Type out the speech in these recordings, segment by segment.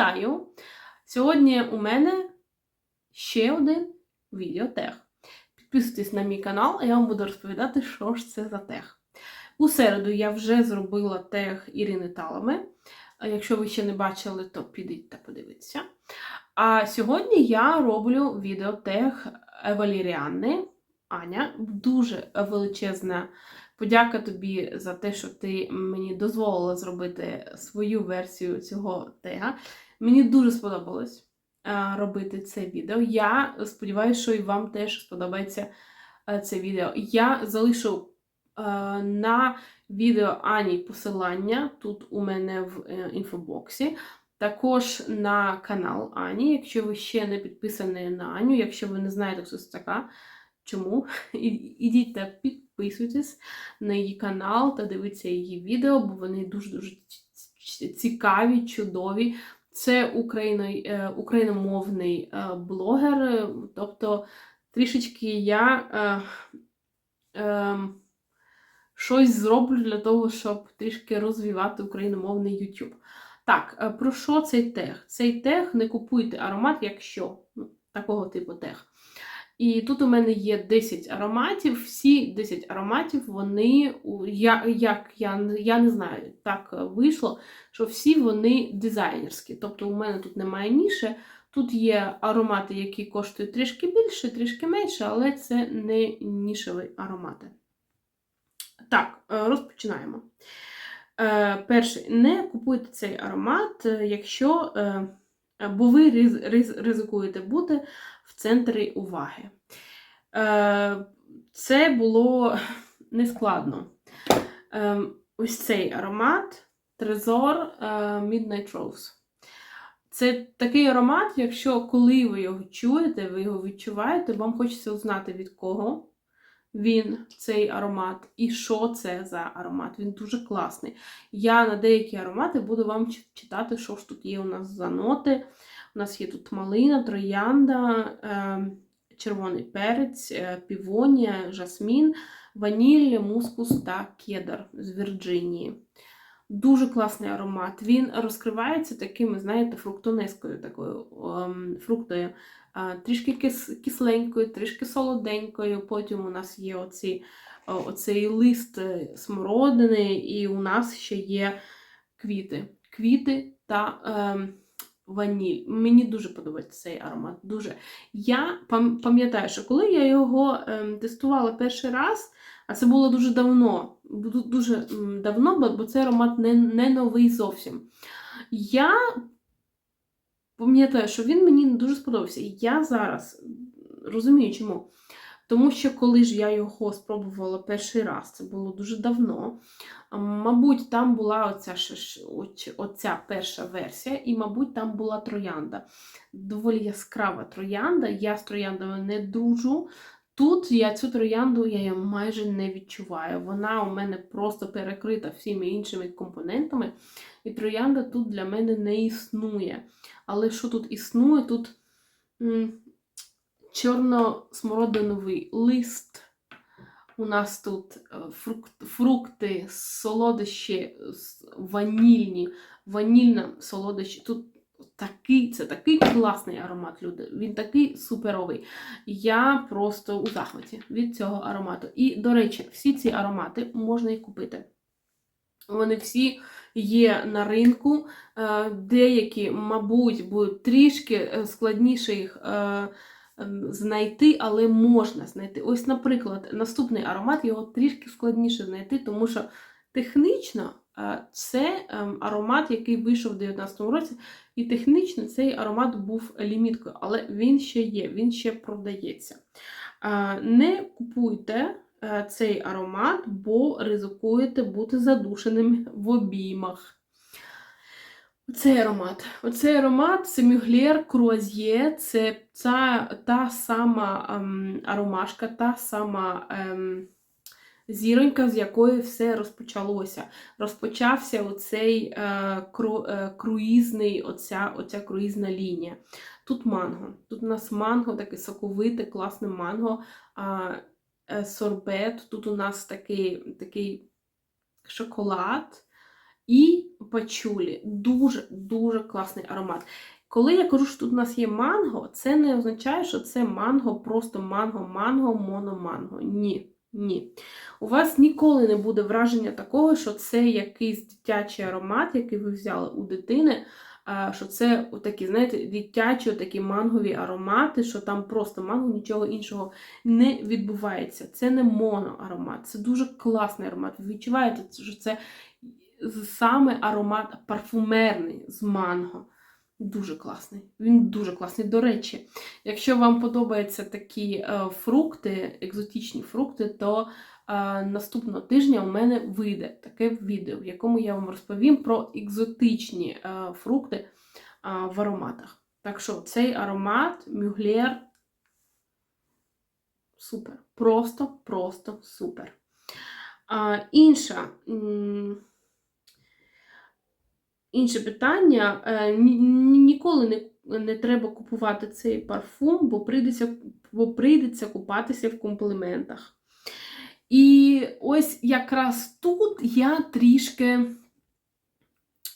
Вітаю! Сьогодні у мене ще один відеотех. Підписуйтесь на мій канал, а я вам буду розповідати, що ж це за тех. У середу я вже зробила тех Ірини Талами. Якщо ви ще не бачили, то підіть та подивіться. А сьогодні я роблю відеотех Валеріани. Аня, дуже величезна подяка тобі за те, що ти мені дозволила зробити свою версію цього тега. Мені дуже сподобалось е, робити це відео. Я сподіваюся, що і вам теж сподобається е, це відео. Я залишу е, на відео Ані посилання тут у мене в інфобоксі. Також на канал Ані, якщо ви ще не підписані на Аню, якщо ви не знаєте, хто це така, чому, ідіть та підписуйтесь на її канал та дивіться її відео, бо вони дуже-дуже цікаві, чудові. Це україно, е, україномовний е, блогер, е, тобто трішечки я е, е, щось зроблю для того, щоб трішки розвивати україномовний YouTube. Так, про що цей тех? Цей тех не купуйте аромат, якщо ну, такого типу тех. І тут у мене є 10 ароматів. Всі 10 ароматів, вони, я, як я, я не знаю, так вийшло, що всі вони дизайнерські. Тобто у мене тут немає ніше. Тут є аромати, які коштують трішки більше, трішки менше, але це не нішеві аромати. Так, е, розпочинаємо. Е, Перший, не купуйте цей аромат, е, якщо, бо ви ризикуєте бути в центрі уваги. Е, Це було нескладно. Е, Ось цей аромат Трезор Midnight Rose. Це такий аромат, якщо коли ви його чуєте, ви його відчуваєте, вам хочеться узнати від кого він, цей аромат, і що це за аромат. Він дуже класний. Я на деякі аромати буду вам читати, що ж тут є у нас за ноти. У нас є тут малина, троянда, е, червоний перець, е, півонія, жасмін, ваніль, мускус та кедр з Вірджинії. Дуже класний аромат. Він розкривається такими, знаєте, фруктонескою такою ем, фруктою. Трішки кисленькою, трішки солоденькою. Потім у нас є оці, оцей лист е, смородини, і у нас ще є квіти. Квіти та ем, ваніль. Мені дуже подобається цей аромат. Дуже. Я пам'ятаю, що коли я його ем, тестувала перший раз, а це було дуже давно, дуже давно, бо- цей аромат не, не новий зовсім. Я пам'ятаю, що він мені дуже сподобався. І я зараз розумію, чому. Тому що коли ж я його спробувала перший раз, це було дуже давно. Мабуть, там була оця, оця перша версія, і, мабуть, там була троянда. Доволі яскрава троянда. Я з трояндами не дружу. Тут я цю троянду я її майже не відчуваю. Вона у мене просто перекрита всіми іншими компонентами. І троянда тут для мене не існує. Але що тут існує? Тут чорно-смородиновий лист. У нас тут е, фрукт, фрукти, солодощі, ванільні, ванільна солодощі. Тут такий, це такий класний аромат, люди. Він такий суперовий. Я просто у захваті від цього аромату. І, до речі, всі ці аромати можна і купити. Вони всі є на ринку. Е, Деякі, мабуть, будуть трішки е, складніше їх знайти, але можна знайти. Ось, наприклад, наступний аромат його трішки складніше знайти, тому що технічно е, це ем, аромат, який вийшов у 2019 році, і технічно цей аромат був ліміткою, але він ще є, він ще продається. Е, Не купуйте е, цей аромат, бо ризикуєте бути задушеним в обіймах. Оцей аромат. Оцей аромат це Мюглер Круазьє, це ця, та сама ем, аромашка, та сама ем, зіронька, з якої все розпочалося. Розпочався оцей е, кру, е, круїзний, оця, оця круїзна лінія. Тут манго. Тут у нас манго, таке соковите, класне манго. А, е, сорбет. Тут у нас такий, такий шоколад. І пачулі. Дуже-дуже класний аромат. Коли я кажу, що тут у нас є манго, це не означає, що це манго, просто манго, манго, моно-манго. Ні. Ні. У вас ніколи не буде враження такого, що це якийсь дитячий аромат, який ви взяли у дитини, що це такі, знаєте, дитячі такі мангові аромати, що там просто манго, нічого іншого не відбувається. Це не моноаромат, це дуже класний аромат. Ви відчуваєте, що це саме аромат парфумерний з манго. Дуже класний. Він дуже класний. До речі, якщо вам подобаються такі е, фрукти, екзотичні фрукти, то е, наступного тижня у мене вийде таке відео, в якому я вам розповім про екзотичні е, фрукти в ароматах. Так що цей аромат Мюглер супер. Просто, просто супер. Інша. Інше питання: е, ні- ні- ніколи не, не треба купувати цей парфум, бо прийдеться, бо прийдеться купатися в компліментах. І ось якраз тут я трішки.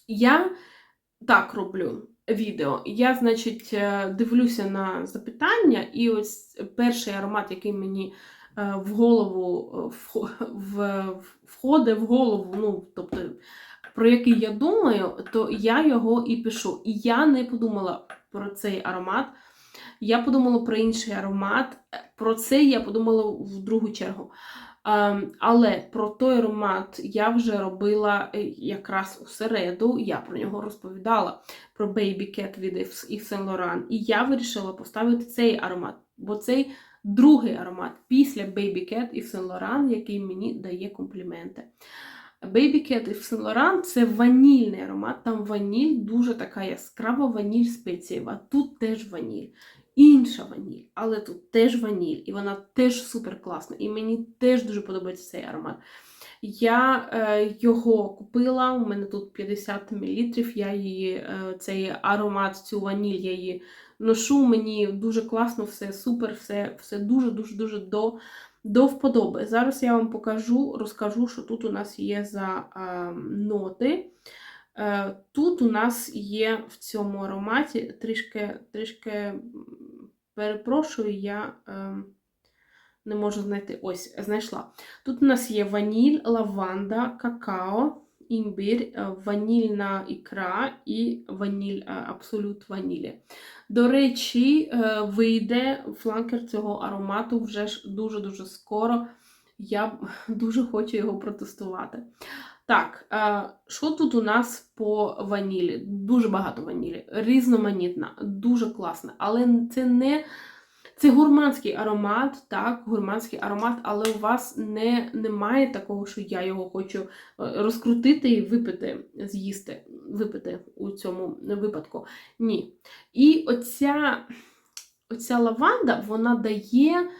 Я так роблю відео. Я, значить, е, дивлюся на запитання, і ось перший аромат, який мені е, в голову входить в голову, ну, тобто про який я думаю, то я його і пишу. І я не подумала про цей аромат. Я подумала про інший аромат. Про це я подумала в другу чергу. Ем, але про той аромат я вже робила е, якраз у середу, я про нього розповідала про Baby Cat від Yves Saint Laurent. І я вирішила поставити цей аромат, бо цей другий аромат після Baby Cat Yves Saint Laurent, який мені дає компліменти. Baby Cat Yves Saint Laurent – це ванільний аромат, там ваніль дуже така яскрава ваніль спецієва. Тут теж ваніль. Інша ваніль, але тут теж ваніль, і вона теж супер класна. І мені теж дуже подобається цей аромат. Я е, його купила, у мене тут 50 мл, я її, е, цей аромат, цю ваніль я її ношу, мені дуже класно, все супер, все, все дуже-дуже-дуже до до вподоби. Зараз я вам покажу, розкажу, що тут у нас є за ноти. Е, тут у нас є в цьому ароматі трішки, трішки перепрошую, я е, не можу знайти. Ось, знайшла. Тут у нас є ваніль, лаванда, какао, імбір, е, ванільна ікра і ваніль, е, абсолют ванілі. До речі, е, вийде фланкер цього аромату вже ж дуже-дуже скоро. Я дуже хочу його протестувати. Так, е, що тут у нас по ванілі? Дуже багато ванілі, різноманітна, дуже класна. Але це не це гурманський аромат, так, гурманський аромат, але у вас не, немає такого, що я його хочу е, розкрутити і випити, з'їсти, випити у цьому випадку. Ні. І оця, оця лаванда, вона дає,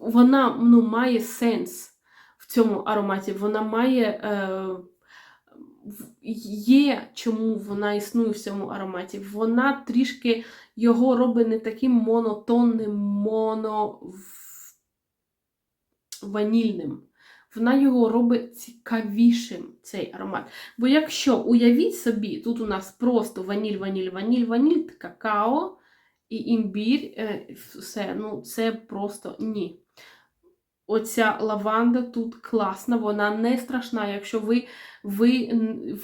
вона ну, має сенс в цьому ароматі. Вона має. Е, Є чому вона існує в цьому ароматі. Вона трішки його робить не таким монотонним, моно ванільним. Вона його робить цікавішим, цей аромат. Бо якщо уявіть собі, тут у нас просто ваніль, ваніль, ваніль, ваніль, какао і імбір, е, все, ну це просто ні. Оця лаванда тут класна, вона не страшна. Якщо ви, ви,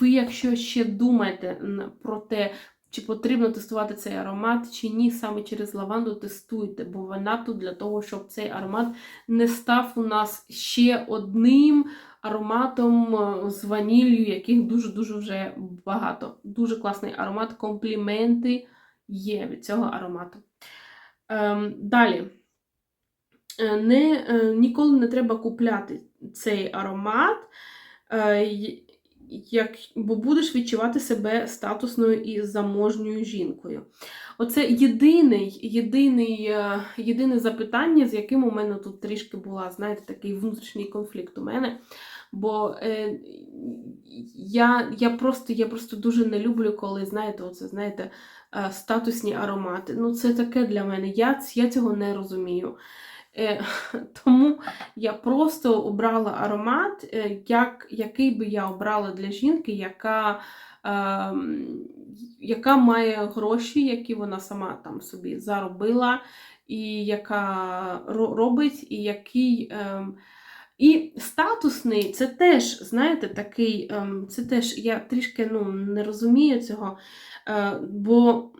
ви якщо ще думаєте про те, чи потрібно тестувати цей аромат, чи ні, саме через лаванду тестуйте, бо вона тут для того, щоб цей аромат не став у нас ще одним ароматом е, з ваніллю, яких дуже-дуже вже багато. Дуже класний аромат, компліменти є від цього аромату. Ем, далі. Е, Не, е, ніколи не треба купляти цей аромат, е, як, бо будеш відчувати себе статусною і заможньою жінкою. Оце єдиний, єдиний, єдине запитання, з яким у мене тут трішки була, знаєте, такий внутрішній конфлікт у мене. Бо е, я, я, просто, я просто дуже не люблю, коли, знаєте, оце, знаєте, е, статусні аромати. Ну, це таке для мене. Я, я цього не розумію. Е, тому я просто обрала аромат, е, як, який би я обрала для жінки, яка, е, яка має гроші, які вона сама там собі заробила, і яка робить, і який. Е, і статусний це теж, знаєте, такий, ем, це теж я трішки ну, не розумію цього, е, бо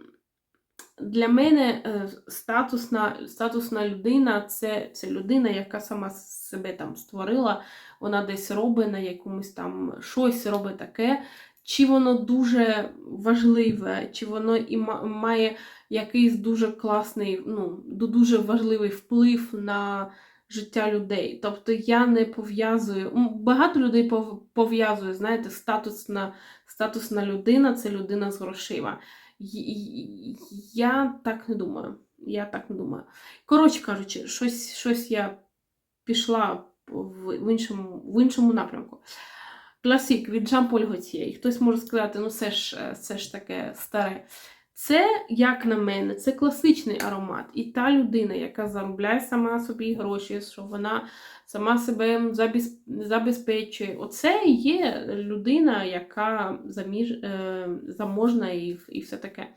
для мене е, статусна, статусна людина це, це людина, яка сама себе там створила, вона десь робить на якомусь там щось робить таке, чи воно дуже важливе, чи воно і ма- має якийсь дуже класний, ну, дуже важливий вплив на життя людей. Тобто я не пов'язую. Багато людей пов- пов'язує, знаєте, статусна, статусна людина це людина з грошима. Я так не думаю. Я так не думаю. Коротше кажучи, щось, щось я пішла в, іншому, в іншому напрямку. Класик від Жан-Поль Готьє. І хтось може сказати, ну це ж, е, це ж таке старе. Це, як на мене, це класичний аромат. І та людина, яка заробляє сама собі гроші, що вона сама себе забезпечує. Оце є людина, яка заміж, е, заможна і, і все таке.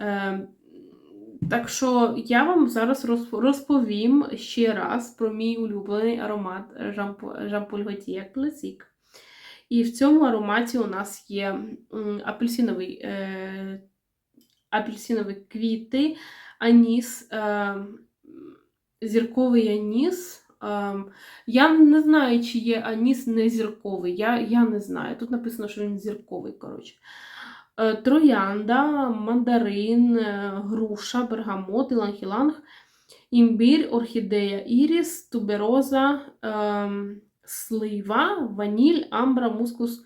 Е, так що я вам зараз розповім ще раз про мій улюблений аромат Jean-Paul Gaultier Classic. І в цьому ароматі у нас є апельсиновий, е, апельсинові квіти, аніс, зірковий аніс. Я не знаю, чи є аніс не зірковий. Я, я не знаю. Тут написано, що він зірковий. коротше. Е, Троянда, мандарин, е, груша, бергамот, іланг-іланг, імбір, орхідея іріс, тубероза, слива, ваніль, амбра, мускус,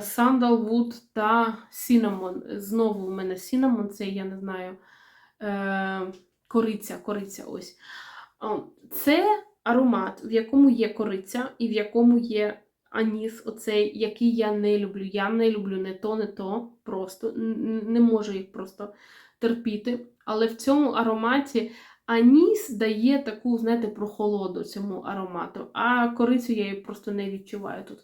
сандалвуд та сінамон. Знову в мене сінамон, це я не знаю. Е, кориця, кориця ось. Це аромат, в якому є кориця і в якому є аніс, оцей, який я не люблю. Я не люблю не то, не то. Просто не можу їх просто терпіти. Але в цьому ароматі аніс дає таку, знаєте, прохолоду цьому аромату, а корицю я її просто не відчуваю тут.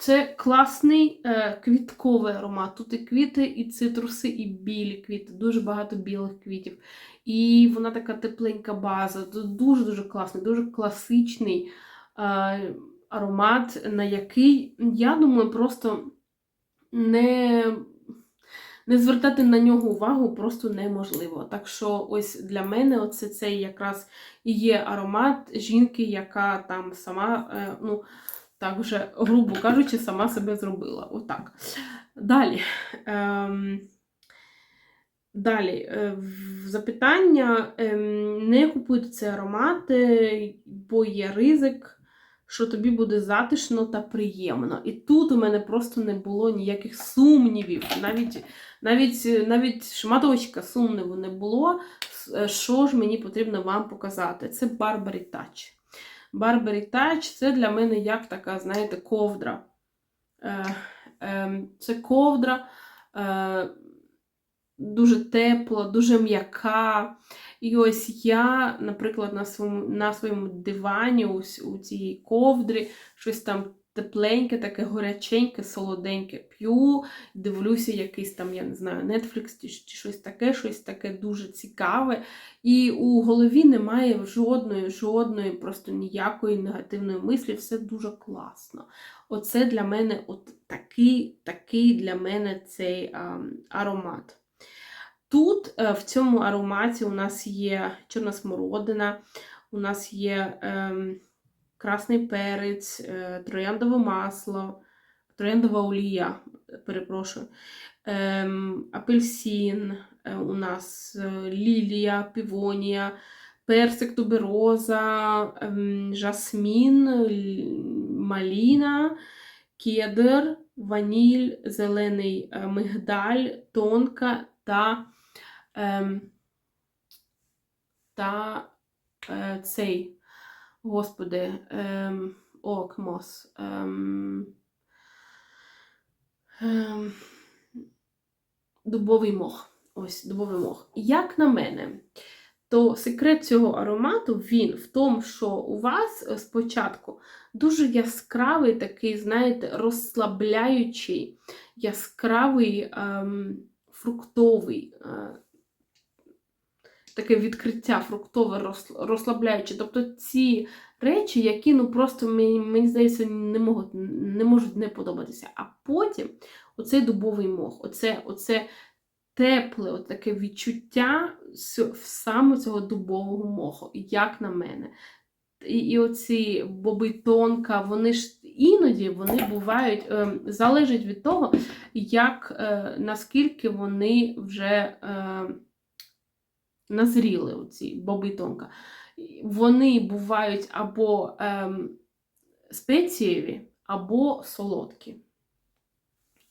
Це класний е, квітковий аромат. Тут і квіти, і цитруси, і білі квіти, дуже багато білих квітів. І вона така тепленька база. Дуже-дуже класний, дуже класичний е, аромат, на який, я думаю, просто не, не звертати на нього увагу просто неможливо. Так що, ось для мене оце цей якраз і є аромат жінки, яка там сама, е, ну, так вже, грубо кажучи, сама себе зробила. Отак. Далі. Ем, Далі, е, запитання. ем, Не купуйте цей аромат, е, бо є ризик, що тобі буде затишно та приємно. І тут у мене просто не було ніяких сумнівів. Навіть, навіть, навіть шматочка сумніву не було. Е, Що ж мені потрібно вам показати? Це Burberry Touch. Burberry Touch це для мене як така, знаєте, ковдра. Е, е, Це ковдра. Е, дуже тепла, дуже м'яка. І ось я, наприклад, на своєму, на своєму дивані, ось у цій ковдрі, щось там тепленьке, таке горяченьке, солоденьке п'ю, дивлюся якийсь там, я не знаю, Netflix чи, щось таке, щось таке дуже цікаве. І у голові немає жодної, жодної, просто ніякої негативної мислі, все дуже класно. Оце для мене от такий, такий для мене цей а, аромат. Тут е, в цьому ароматі у нас є чорна смородина, у нас є ем, красний перець, е, трояндове масло, трояндова олія, перепрошую, ем, апельсин, е, у нас е, лілія, півонія, персик, тубероза, ем, жасмін, маліна, кедр, ваніль, зелений мигдаль, тонка та, ем, та цей, господи, ем, окмос. Ем, ем, дубовий мох. Ось, дубовий мох. Як на мене, то секрет цього аромату він в тому, що у вас спочатку дуже яскравий такий, знаєте, розслабляючий, яскравий ем, фруктовий. Е, Таке відкриття фруктове розс- розслабляюче. Тобто ці речі, які ну просто мені, мені здається, не можуть, не можуть не подобатися. А потім оцей дубовий мох, оце, оце тепле, таке відчуття саме цього дубового моху, як на мене. І, і оці боби тонка, вони ж іноді вони бувають, е, залежить від того, як е, наскільки вони вже е, назріли, оці боби тонка. Вони бувають або е, спецієві, або солодкі.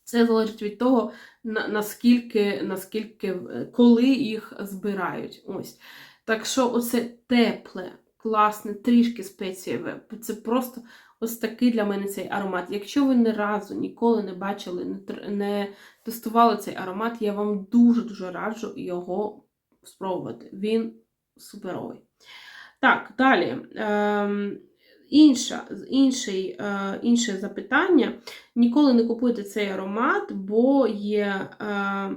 Це залежить від того, наскільки, наскільки, е, коли їх збирають. Ось. Так що оце тепле, класне, трішки спецієве. Це просто ось такий для мене цей аромат. Якщо ви ні разу ніколи не бачили, не, не тестували цей аромат, я вам дуже-дуже раджу його спробувати. Він суперовий. Так, далі. Ем, інша, інший, е, інше запитання. Ніколи не купуйте цей аромат, бо є, е,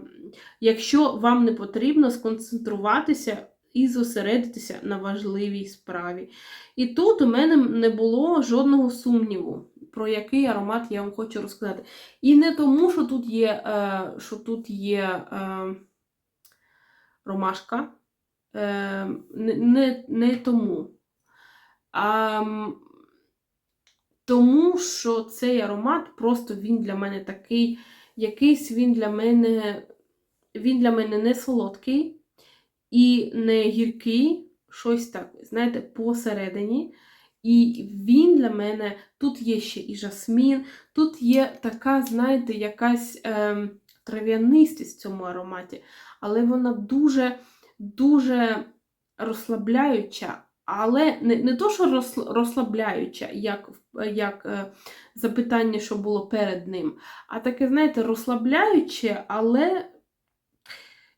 якщо вам не потрібно сконцентруватися і зосередитися на важливій справі. І тут у мене не було жодного сумніву, про який аромат я вам хочу розказати. І не тому, що тут є, е, що тут є е, ромашка, е, не, не, тому. А, тому що цей аромат просто він для мене такий, якийсь він для мене, він для мене не солодкий і не гіркий, щось так, знаєте, посередині. І він для мене, тут є ще і жасмін, тут є така, знаєте, якась ем, трав'янистість в цьому ароматі, але вона дуже, дуже розслабляюча, але не, не то, що розслабляюча, як, як е, запитання, що було перед ним, а таке, знаєте, розслабляюче, але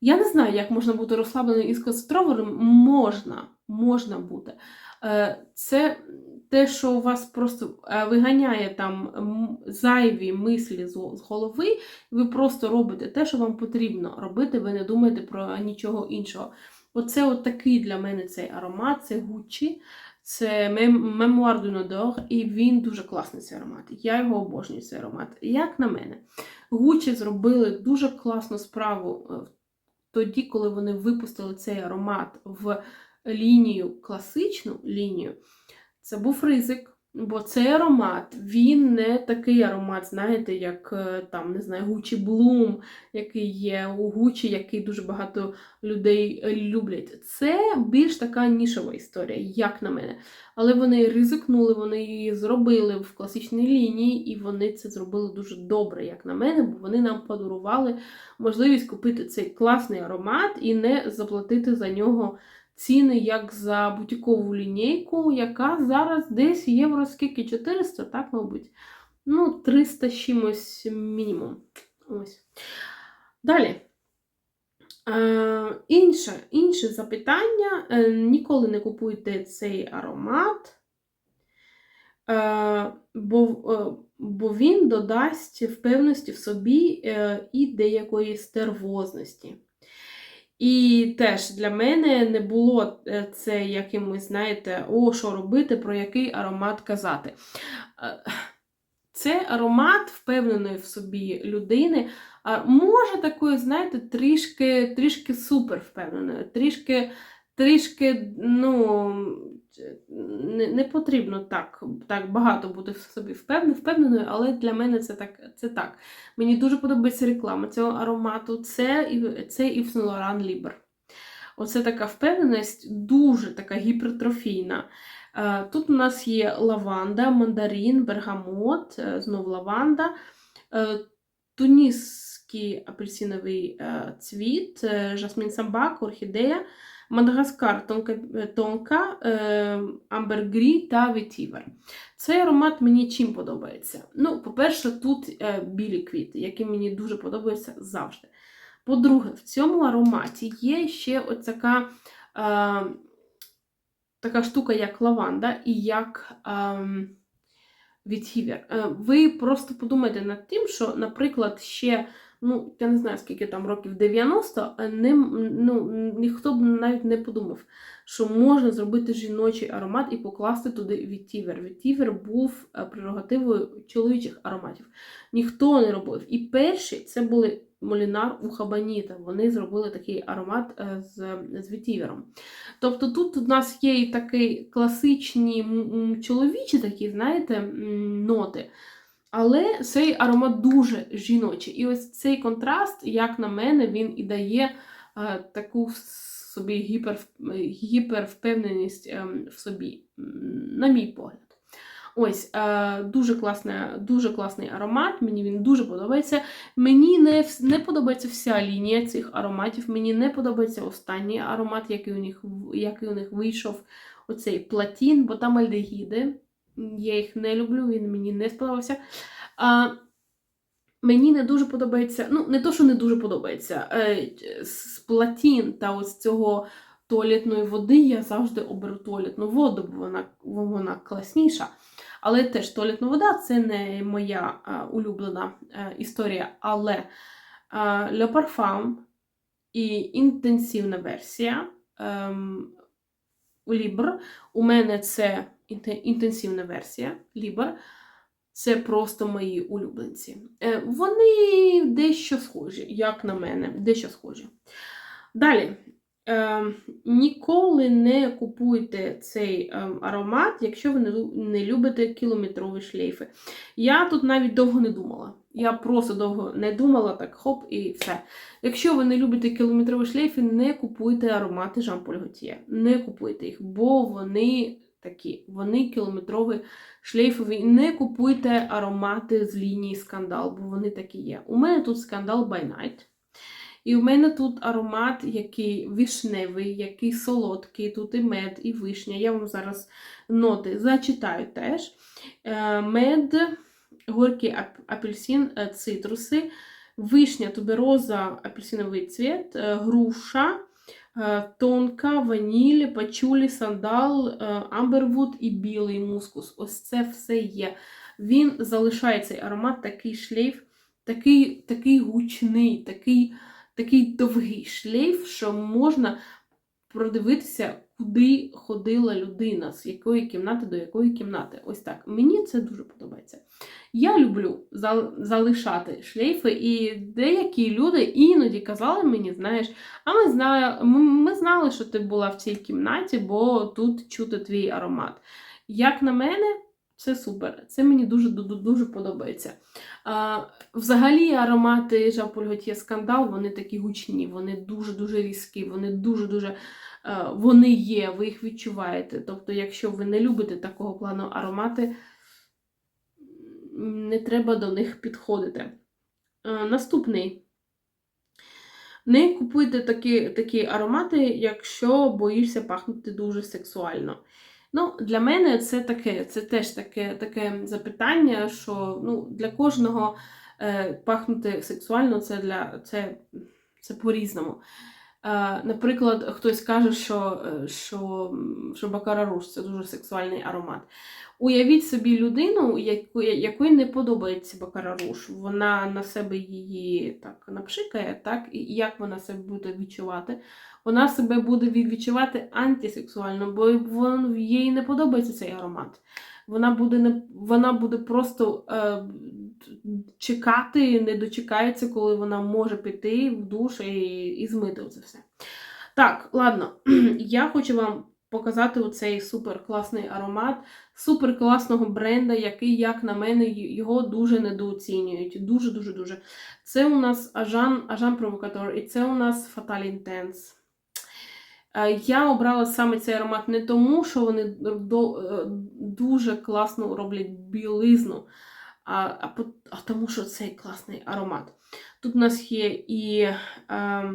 я не знаю, як можна бути розслабленим і сконцентрованим. Можна, можна бути. Е, Це те, що у вас просто е, виганяє там зайві мислі з голови, ви просто робите те, що вам потрібно робити, ви не думаєте про нічого іншого. Оце от такий для мене цей аромат, це Gucci, це Memoir du Nodor, і він дуже класний цей аромат. Я його обожнюю, цей аромат. Як на мене, Gucci зробили дуже класну справу е, тоді, коли вони випустили цей аромат в лінію, класичну лінію, це був ризик. Бо цей аромат, він не такий аромат, знаєте, як е, там, не знаю, Gucci Bloom, який є у Gucci, який дуже багато людей е, люблять. Це більш така нішова історія, як на мене. Але вони ризикнули, вони її зробили в класичній лінії, і вони це зробили дуже добре, як на мене, бо вони нам подарували можливість купити цей класний аромат і не заплатити за нього ціни, як за бутікову лінійку, яка зараз десь євро скільки 400, так, мабуть. Ну, 300 чимось мінімум. Ось. Далі. Е, інше, інше запитання. Е, ніколи не купуйте цей аромат, е, бо, е, бо він додасть впевненості в собі е, і деякої стервозності. І теж для мене не було е, це якимось, знаєте, о, що робити, про який аромат казати. Е, Це аромат впевненої в собі людини, а може такої, знаєте, трішки, трішки супер впевненої, трішки, трішки, ну, не, потрібно так, так багато бути в собі впевненою, але для мене це так. Це так. Мені дуже подобається реклама цього аромату. Це, і- це Yves Saint Laurent. Оце така впевненість, дуже така гіпертрофійна. Е, Тут у нас є лаванда, мандарин, бергамот, е, знов лаванда, е, туніський апельсиновий цвіт, жасмін самбак, орхідея, мадагаскар, тонка, е, тонка е, амбергрі та ветівер. Цей аромат мені чим подобається? Ну, по-перше, тут е, білі квіти, які мені дуже подобаються завжди. По-друге, в цьому ароматі є ще ось така така штука, як лаванда і як ем. Е, ви просто подумайте над тим, що, наприклад, ще, ну, я не знаю, скільки там років 90, е, не, ну, ніхто б навіть не подумав, що можна зробити жіночий аромат і покласти туди відтівер. Відтівер був е, прерогативою чоловічих ароматів. Ніхто не робив. І перші це були Молінар у Хабаніта. Вони зробили такий аромат е, з з вітівером. Тобто тут у нас є і такі класичні чоловічі такі, знаєте, ноти. Але цей аромат дуже жіночий. І ось цей контраст, як на мене, він і дає е, таку собі гіпер, гіпервпевненість е, в собі, на мій погляд. Ось, е, дуже класне, дуже класний аромат, мені він дуже подобається. Мені не не подобається вся лінія цих ароматів. Мені не подобається останній аромат, який у них який у них вийшов оцей платін, бо там альдегіди. Я їх не люблю, він мені не сподобався. А, Мені не дуже подобається, ну, не то, що не дуже подобається. Е, з платін та ось цього туалетної води я завжди оберу туалетну воду, бо вона, вона класніша. Але теж туалетна вода це не моя а, улюблена а, е, історія. Але Le Parfum і інтенсивна версія ем, Libre. У мене це інтенсивна версія Libre. Це просто мої улюбленці. Е, вони дещо схожі, як на мене, дещо схожі. Далі, е, ніколи не купуйте цей е, аромат, якщо ви не, любите кілометрові шлейфи. Я тут навіть довго не думала. Я просто довго не думала, так хоп, і все. Якщо ви не любите кілометрові шлейфи, не купуйте аромати Jean-Paul Gaultier. Не купуйте їх, бо вони такі, вони кілометрові шлейфові. Не купуйте аромати з лінії скандал, бо вони такі є. У мене тут скандал by night. І в мене тут аромат, який вишневий, який солодкий, тут і мед, і вишня. Я вам зараз ноти зачитаю теж. Е, мед, горький апельсин, е, цитруси, вишня, тубероза, апельсиновий цвет, е, груша, тонка, ваніль, пачулі, сандал, амбервуд і білий мускус. Ось це все є. Він залишає цей аромат, такий шлейф, такий, такий гучний, такий такий довгий шлейф, що можна продивитися, куди ходила людина, з якої кімнати до якої кімнати. Ось так. Мені це дуже подобається. Я люблю залишати шлейфи, і деякі люди іноді казали мені, знаєш, а ми знали, ми знали, що ти була в цій кімнаті, бо тут чути твій аромат. Як на мене, це супер. Це мені дуже дуже подобається. А, Взагалі, аромати Jean-Paul Gaultier скандал, вони такі гучні, вони дуже-дуже різкі, вони дуже-дуже вони є, ви їх відчуваєте. Тобто, якщо ви не любите такого плану аромати, не треба до них підходити. Наступний. Не купуйте такі такі аромати, якщо боїшся пахнути дуже сексуально. Ну, Для мене це таке, це теж таке таке запитання, що ну, для кожного е, пахнути сексуально це для це, це по-різному. Е, наприклад, хтось каже, що е, що, що Бакара Руш це дуже сексуальний аромат. Уявіть собі людину, якої не подобається Бакара Руш. Вона на себе її так напшикає, так, і як вона себе буде відчувати вона себе буде відчувати антисексуально, бо їй не подобається цей аромат. Вона буде не, вона буде просто е, чекати, не дочекається, коли вона може піти в душ і, і змити це все. Так, ладно, я хочу вам показати оцей супер класний аромат, супер класного бренда, який, як на мене, його дуже недооцінюють. Дуже-дуже-дуже. Це у нас Ажан Ажан Провокатор, і це у нас Fatal Intense. Е, я обрала саме цей аромат не тому, що вони е, дуже класно роблять білизну, а а, а тому, що цей класний аромат. Тут у нас є і е,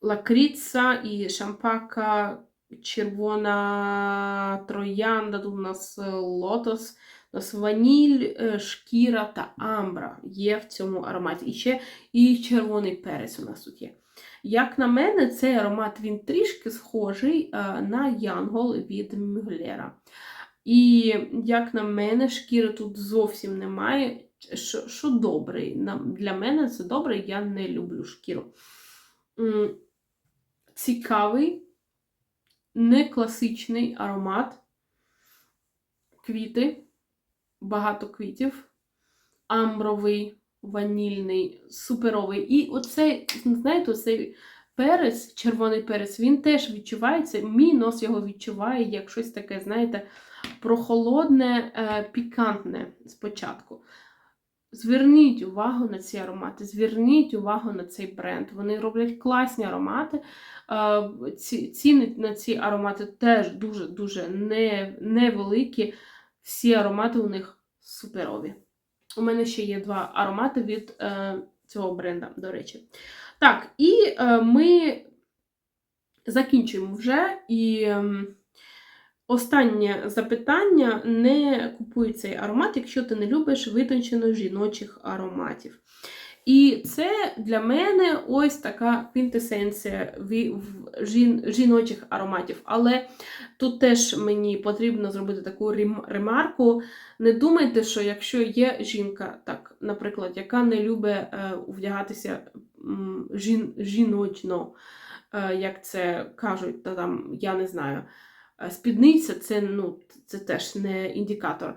лакріца, і шампака, червона троянда, тут у нас лотос, У нас ваніль, е, шкіра та амбра є в цьому ароматі. І ще і червоний перець у нас тут є. Як на мене, цей аромат він трішки схожий е, на Янгол від Мюглера. І, як на мене, шкіри тут зовсім немає. Що, що добре. Для мене це добре, я не люблю шкіру. Цікавий, не класичний аромат. Квіти, багато квітів, амбровий, ванільний, суперовий. І оцей, знаєте, оцей перець, червоний перець, він теж відчувається. Мій нос його відчуває як щось таке, знаєте, прохолодне, е, пікантне спочатку. Зверніть увагу на ці аромати, зверніть увагу на цей бренд. Вони роблять класні аромати. Е, Ці, ціни на ці аромати теж дуже-дуже не, невеликі. Всі аромати у них суперові. У мене ще є два аромати від е, цього бренда, до речі. Так, і ми закінчуємо вже. І ем, останнє запитання: не купуй цей аромат, якщо ти не любиш витончено жіночих ароматів. І це для мене ось така квінтесенція жін- жіночих ароматів. Але тут теж мені потрібно зробити таку ремарку. Не думайте, що якщо є жінка, так, наприклад, яка не любить е, вдягатися жін, жіночно, е, як це кажуть, та там, я не знаю, спідниця це, ну, це теж не індикатор.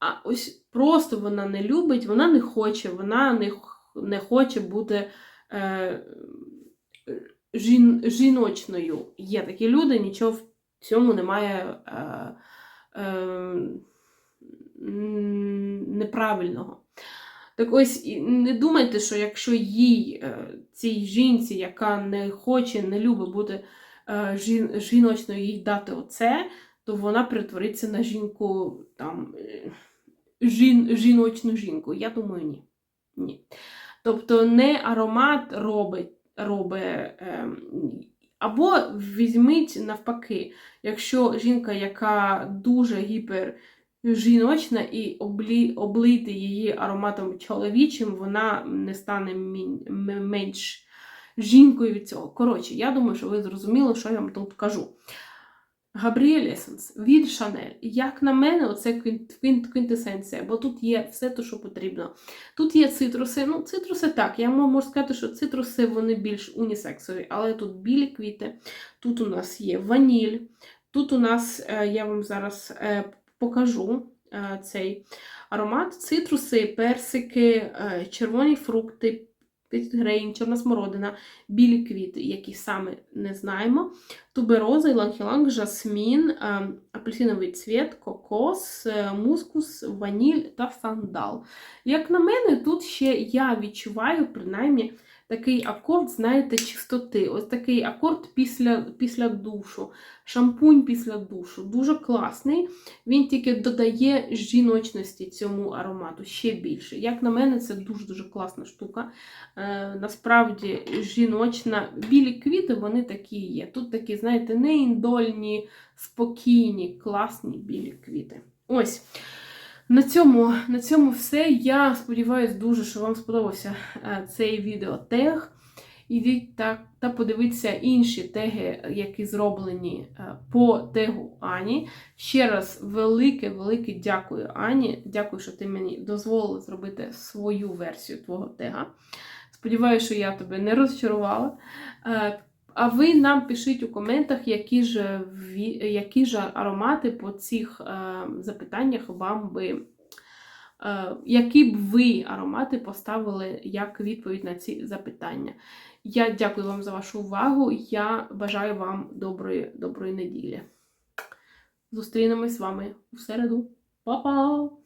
А ось просто вона не любить, вона не хоче, вона не, не хоче бути е, жін, жіночною. Є такі люди, нічого в цьому немає. Е, е, неправильного. Так ось не думайте, що якщо їй, е, цій жінці, яка не хоче, не любить бути е, жін- жіночною, їй дати оце, то вона перетвориться на жінку там, е, жін, жіночну жінку. Я думаю, ні. ні. Тобто не аромат робить, робить ем, або візьміть навпаки, якщо жінка, яка дуже гіпер жіночна і облі, облити її ароматом чоловічим, вона не стане менш жінкою від цього. Коротше, я думаю, що ви зрозуміли, що я вам тут кажу. Габріель Есенс від Шанель. Як на мене, оце квін- квін- квінтесенція, бо тут є все те, що потрібно. Тут є цитруси. Ну, цитруси так. Я можу сказати, що цитруси вони більш унісексові, але тут білі квіти, тут у нас є ваніль, тут у нас, е, я вам зараз е, покажу е, цей аромат: цитруси, персики, червоні фрукти, підгрейн, чорна смородина, білі квіти, які саме не знаємо. Тубероза, іланг-іланг, жасмін, е, апельсиновий цвіт, кокос, е, мускус, ваніль та сандал. Як на мене, тут ще я відчуваю принаймні такий акорд, знаєте, чистоти. Ось такий акорд після, після душу, шампунь після душу. Дуже класний. Він тільки додає жіночності цьому аромату ще більше. Як на мене, це дуже-дуже класна штука. Е, насправді жіночна. Білі квіти, вони такі є. Тут такі, знаєте, не індольні, спокійні, класні білі квіти. Ось. На цьому, на цьому все. Я сподіваюся дуже, що вам сподобався е, цей відеотег. Ідіть та, та подивіться інші теги, які зроблені е, по тегу Ані. Ще раз велике-велике дякую, Ані. Дякую, що ти мені дозволила зробити свою версію твого тега. Сподіваюся, що я тебе не розчарувала. А ви нам пишіть у коментах, які ж, які ж аромати по цих е, запитаннях вам би. е, Які б ви аромати поставили як відповідь на ці запитання? Я дякую вам за вашу увагу. Я бажаю вам доброї, доброї неділі. Зустрінемось з вами у середу. Па-па!